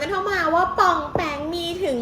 กันเข้ามาว่าปองแป ถึง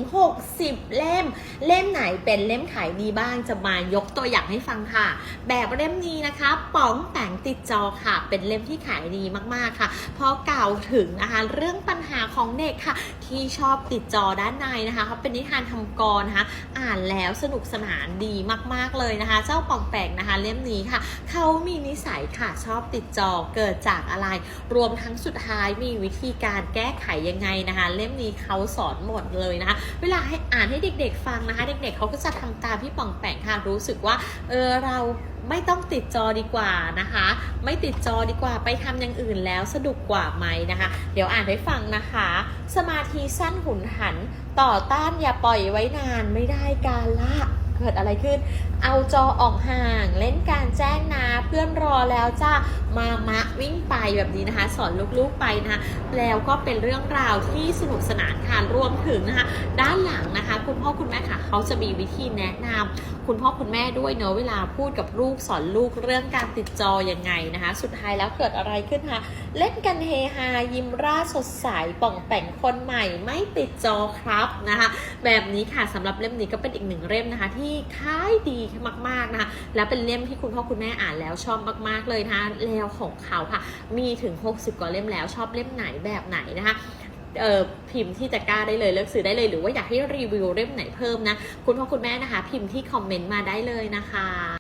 60 เล่ม เล่มไหนเป็นเล่มขายดีบ้างจะมายกตัวอย่างให้ฟังค่ะ แบบเล่มนี้นะคะป๋องแปงติดจอค่ะ เป็นเล่มที่ขายดีมากๆค่ะ เพราะกล่าวถึงนะคะเรื่องปัญหาของเด็กค่ะ ที่ชอบติดจอด้านในนะคะเขาเป็นนิทานทำกรนะคะ อ่านแล้วสนุกสนานดีมากๆเลยนะคะ เจ้าปองแปงนะคะ เล่มนี้ค่ะเขามีนิสัยค่ะชอบติดจอเกิดจากอะไร รวมทั้งสุดท้ายมีวิธีการแก้ไขยังไงนะคะ เล่มนี้เขาสอนหมดเลยนะคะเวลาให้อ่านให้เด็กๆฟังนะคะ เด็กๆเขาก็จะทำตามพี่ป่องแปงค่ะรู้สึกว่าเออเราไม่ต้องติดจอดีกว่านะคะ ไม่ติดจอดีกว่าไปทำอย่างอื่นแล้วสนุกกว่าไหมนะคะ เดี๋ยวอ่านให้ฟังนะคะ สมาธิสั้นหุนหัน ต่อต้านอย่าปล่อยไว้นานไม่ได้การละเกิดอะไรขึ้น เอาจอออกห่าง เล่นการแจ้งนะเพื่อนรอแล้วจ้า มามะวิ่งไปแบบนี้นะคะ สอนลูกๆไปนะคะแล้วก็เป็นเรื่องราวที่สนุกสนานค่ะรวมถึงนะคะ ด้านหลังนะคะ คุณพ่อคุณแม่ค่ะเขาจะมีวิธีแนะนำคุณพ่อคุณแม่ด้วยเนอะเวลาพูดกับลูกสอนลูกเรื่องการติดจอยังไงนะคะ สุดท้ายแล้วเกิดอะไรขึ้นคะเล่นกันเฮฮายิ้มร่าสดใสป่องแป่งคนใหม่ไม่ติดจอครับนะคะ แบบนี้ค่ะสำหรับเล่มนี้ก็เป็นอีกหนึ่งเล่มนะคะ ที่ขายดีมากๆนะคะและเป็นเล่มที่คุณพ่อคุณแม่อ่านแล้วชอบมาก ๆเลยนะคะแล้วของเขาค่ะ มีถึง 60 กว่าเล่มแล้วชอบเล่มไหนแบบไหนนะคะพิมพ์ที่จะกล้าได้เลยเลือกซื้อได้เลยหรือว่าอยากให้รีวิวเล่มไหนเพิ่มนะ คุณพ่อคุณแม่นะคะ พิมพ์ที่คอมเมนต์มาได้เลยนะคะ